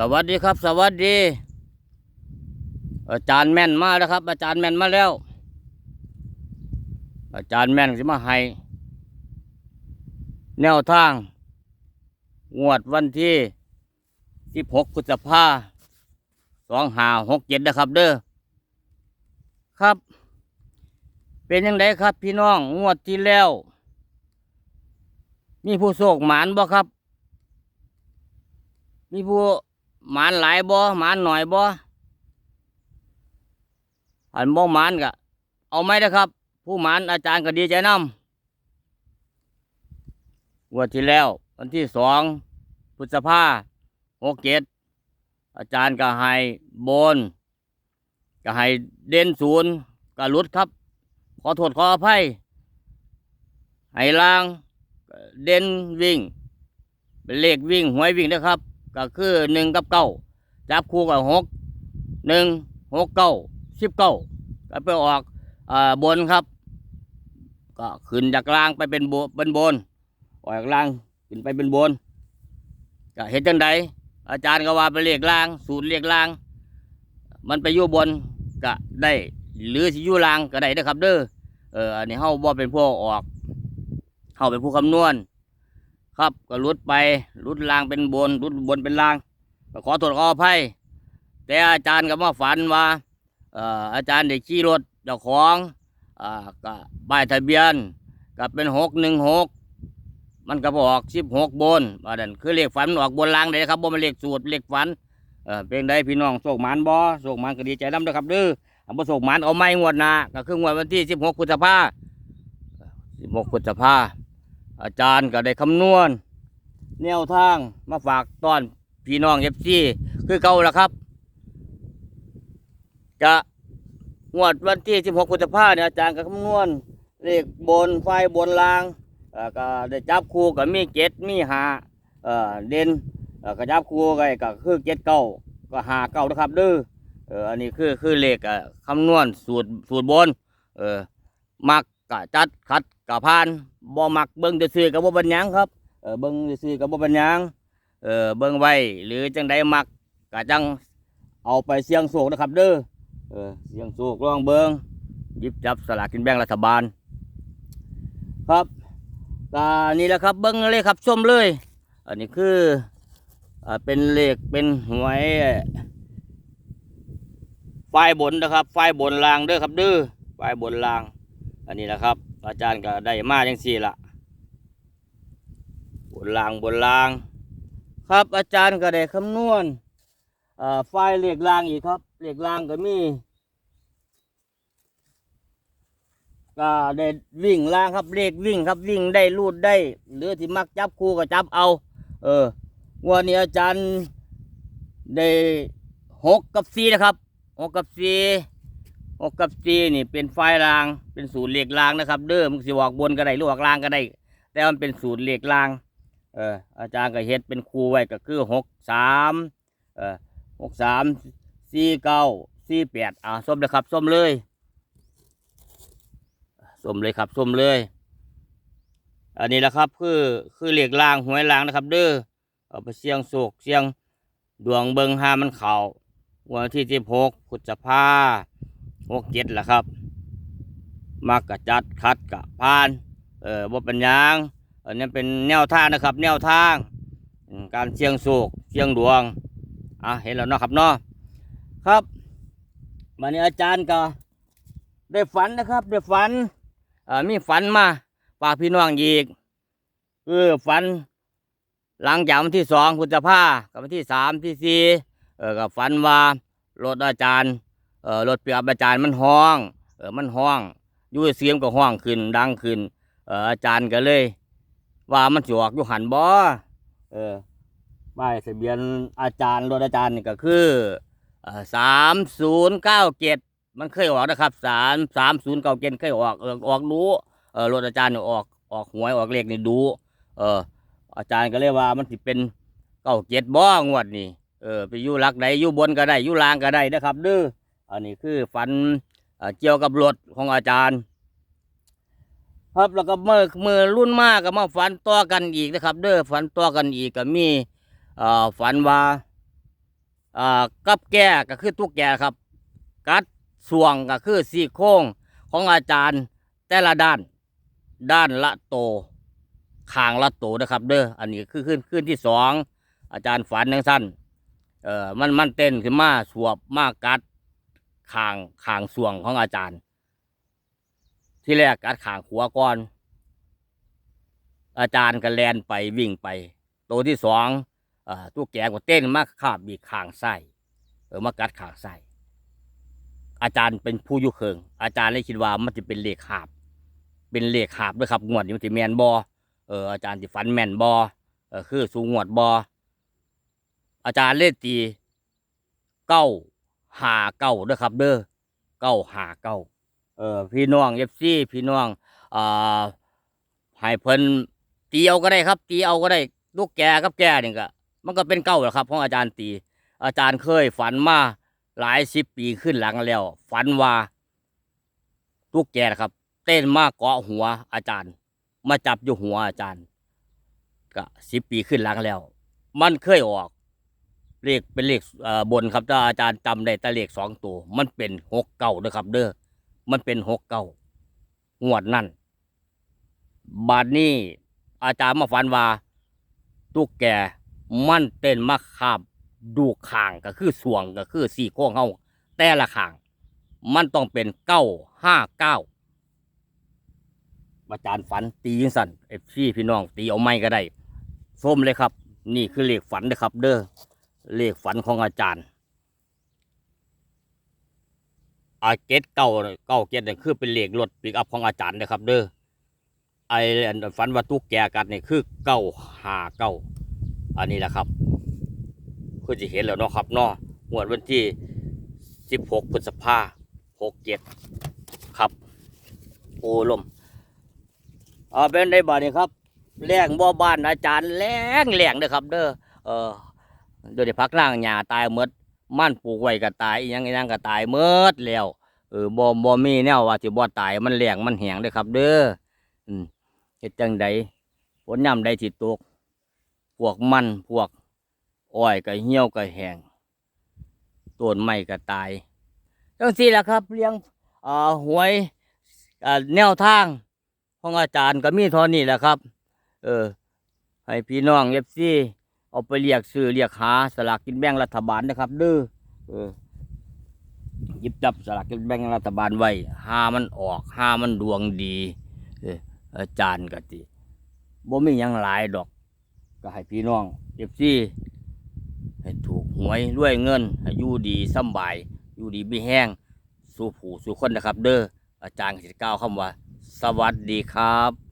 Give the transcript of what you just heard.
สวัสดีครับ สวัสดี อาจารย์แม่นมาแล้วครับ อาจารย์แม่นมาแล้ว อาจารย์แม่นสิมาให้แนวทางงวดวันที่สิบหกพฤษภาสองหาหกเจ็ดนะครับ เด้อครับ เป็นยังไงครับ พี่น้องงวดที่แล้ว มีผู้โศกหมานบ่ครับ มีผู้ หมานหลายบ่หมานหน่อยบ่อันบ่หมานก็เอาไหมนะครับ ผู้หมานอาจารย์ก็ดีใจนำงวดที่แล้ว วันที่สองพฤษภาหกเจ็ดอาจารย์ก็ให้บนก็ให้เด่นศูนย์ก็ลุดครับ ขอโทษขออภัยให้ล่างเด่นวิ่งเป็นเลขวิ่งหวยวิ่งนะครับ ก็คือหนึ่งกับเก้าจับคู่กับหกหนึ่งหกเก้าสิบเก้าก็ไปออกอบนครับ ก็ขึ้นจากล่างไปเป็นบนเป็นบนออกจากล่างขึ้นไปเป็นบนก็เห็นจังใดอาจารย์ก็ว่าเป็นเลขล่าง สูตรเลขล่าง มันไปอยู่บนก็ได้ หรือสิอยู่ล่างก็ได้นะครับ เด้อเอออันนี้เฮาบ่เป็นผู้ออกเฮาเป็นผู้คำนวณ ครับก็รุดไปรุดล่างเป็นบนรุดบนเป็นล่างก็ขอโทษขออภัยแต่อาจารย์ก็มาฝันว่าเอ่ออาจารย์ได้ขี่รถเจ้าของอ่าก็ป้ายทะเบียนก็เป็นหกหนึ่งหกมันก็บอกสิบหกบนว่าดันคือเลขฝันมันออกบนล่างเลยครับบ่เป็นเลขสูตรเลขฝันเออเป็นได้พี่น้องโศกหมานบ่โศกหมานก็ดีใจน้ำเด้อครับเด้อถ้าบ่โศกหมานเอาไม้งวดนาก็คืองวดวันที่สิบหกพฤษภาสิบหกพฤษภา อาจารย์ก็ได้คำนวณ แนวทางมาฝากตอนพี่น้องเอฟซีคือเก่าล้วครับ จะงวดวันที่ 16พฤษภาเนี่ยอาจารย์ก็คำนวณเลขบนไฟบนลางก็ได้จับคู่กับมีเจ็ดมีหาเอ่อเด่นก็จับคู่กันก็คือเจ็ดเก้าก็หาเก้านะครับเด้ออันนี้คือคือเลขคำนวณสูตรสูตรบน เออมัก กะจัดคัดกะพานบ่มักเบิ่งจะซื้อกับบ่เป็นยังครับเออเบิ่งจะซื้อกับบ่เป็นยังเออเบิ่งไว้หรือจังใดมักกะจังเอาไปเสี่ยงโชคนะครับ เด้อเออเสี่ยงโชคลองเบิ่งยิบจับสลากกินแบ่งรัฐบาล ครับกานี่แหละครับเบิ่งเลยครับชมเลย อันนี้คืออ่าเป็นเลขเป็นหวยไฟบนนะครับ ไฟบนรางเด้อครับเด้อไว้บนราง อันนี้นะครับ อาจารย์ก็ได้มาจังสี่ละบนรางบนราง ครับอาจารย์ก็ได้คำนวณไฟเหลขรางอีกครับเหลขรางก็มีก็ได้วิ่งรางครับเลขวิ่งครับวิ่งได้รูดได้ หรือที่มักจับคู่ก็จับเอา เออวันนี้อาจารย์ได้หกกับสี่นะครับหกกับสี่ หกกับสี่นี่เป็นไฟราง เป็นสูตรเหล็กรางนะครับ เด้อมันสิออกบนก็ได้หรือออกล่างก็ได้ แต่มันเป็นสูตรเหล็กราง เอออาจารย์ก็เฮ็ดเป็นครูไว้ก็คือหกสามเออหกสามสี่เก้าสี่แปดอ่าส้มเลยครับส้มเลยส้มเลยครับส้มเลย อันนี้แหละครับคือคือเหล็กรางหวยรางนะครับ เด้อเอาไปเสียงโศกเสียงดวงเบิงหามันเข่าวันที่สิบหกพฤษภา หกเจ็ดแหละครับ มักกะจัดคัดกะพาน เออบ่เป็นยังอันนี้เป็นแนวทางนะครับ แนวทาง การเชียงโศกเชียงดวงอะเห็นแล้วเนาะครับเนาะครับวันนี้อาจารย์ก็ได้ฝันนะครับ ได้ฝันเอ่ามีฝันมาฝากพี่น้องอีกคือฝัน หลังจากวันที่สองพฤษภากับวันที่สามที่สี่เออกับฝันว่ารถอาจารย์ เออรถเปียบอาจารย์มันห้องเออมันห้องอยู่เสียงก็ห้องขึ้นดังขึ้นเอออาจารย์ก็เลย ว่ามันสิออกอยู่หันบ่เออป้ายทะเบียนอาจารย์รถอาจารย์นี่ก็คือสามศูนย์เก้าเจ็ดมันเคยออกนะครับสามสามศูนย์เก้าเจ็ดเคยออกเออออกดูเออรถอาจารย์ออกออกหวยออกเลขนี่ดูเอออาจารย์ก็เลยว่ามันสิเป็นเก้าเจ็ดบ่งวดนี่เออไปอยู่หลักใดอยู่บนก็ได้อยู่ล่างก็ได้นะครับเด้อ อันนี้คือฝันเกี่ยวกับรถของอาจารย์ ครับแล้วก็เมื่อเมื่อรุ่นมากก็มาฝันต่อกันอีกนะครับ เด้อฝันต่อกันอีกก็มีฝันว่ากับแก่ก็คือตุ๊กแกครับ กัดสวงก็คือสี่โครงของอาจารย์แต่ละด้านด้านละโตขางละโตนะครับ เด้ออันนี้คือขึ้นขึ้นที่สองอาจารย์ฝันทั้งสั้นเออมันมันเต้นขึ้นมาสวบมากัด ขางขางสวงของอาจารย์ ที่แรกกัดขางขัวก่อน อาจารย์ก็แลนไปวิ่งไปโตวที่สองอตัวแก่ก็เต้นมาคาบบีกขางไส้เออมากัดขางไส้อาจารย์เป็นผู้ยุเคิงอาจารย์เลยคิดว่ามันจะเป็นเลขหาบ เป็นเลขหาบด้วยครับงวดนี้มันจะแมนบอเอออาจารย์จะฝันแมนบอเออคือสูงงวดบออาจารย์เล่ตีเก้า หาเก้าด้วยครับ เด้อเก้าหาเก้าเออพี่น้องเอฟซีพี่น้องอ่าให้เพิ่นตีเอาก็ได้ครับ ตีเอาก็ได้ลูกแกกับแกนี่ก็มันก็เป็นเก้าแหละครับของอาจารย์ตี อาจารย์เคยฝันมาหลายสิบปีขึ้นหลังแล้ว ฝันว่าลูกแกนะครับ เต้นมากเกาะหัวอาจารย์ มาจับอยู่หัวอาจารย์ ก็สิบปีขึ้นหลังแล้ว มันเคยออก เลขเป็นเลขเอ่อบนครับถ้าอาจารย์จำได้แต่เลขสองตัว มันเป็นหกเก้าด้วยครับ เด้อมันเป็นหกเก้างวดนั่นบาดนี้อาจารย์มาฝันว่าตุ๊กแกมันเต้นมาคาบดูขางก็คือสวงก็คือสี่โค้งเฮาแต่ละขาง มันต้องเป็นเก้าห้าเก้าอาจารย์ฝันตีจังสันเอฟซีพี่น้องตีเอาไม่ก็ได้ส้มเลยครับ นี่คือเลขฝันนะครับ เด้อ เลขฝันของอาจารย์อาเกตเก้าเก้าเกตเนี่ยคือเป็นเลขรถปิกอัพของอาจารย์นะครับ เด้อไอฝันว่าตุ๊กแกกัดเนี่ยคือเก้าหาเก้าอันนี้แหละครับคือจะเห็นแล้วเนาะครับเนาะงวดวันที่สิบหกพฤษภาหกเจ็ดครับ โอ้ลมเอาเป็นได้บ่านี่ครับแรงบ่บ้านอาจารย์แรงแรงเด้อครับ เด้อเออ โดยที่พักล่างหญ้าตายหมดมันปลูกไว้ก็ตายอีหยังอีหยังก็ตายหมดแล้วเออบ่บ่มีแนวว่าสิบ่ตายมันแรงมันแหงเด้อครับ เด้ออืมเฮ็ดจังใดฝนยามใดสิตก พวกมันพวกอ้อยก็เหี่ยวก็แหงต้นไม้ก็ตายจังซี่ล่ะครับเลี้ยงอ่าหวยอ่าแนวทางของอาจารย์ก็มีเท่านี้แหละครับ เออ ให้พี่น้องเอฟซี เอาไปเรียกซื้อเรียกหาสลากกินแบ่งรัฐบาลนะครับ เด้อเออหยิบจับสลากกินแบ่งรัฐบาลไว้หามันออกหามันดวงดีอาจารย์กติบ่มียังหลายดอก ก็ให้พี่น้องเอฟซีให้ถูกหวยรวยเงินให้อยู่ดีสบายอยู่ดีไม่แห้งสู่ผู้สู่คนนะครับ เด้ออาจารย์ก็สิกล่าวคำว่า สวัสดีครับ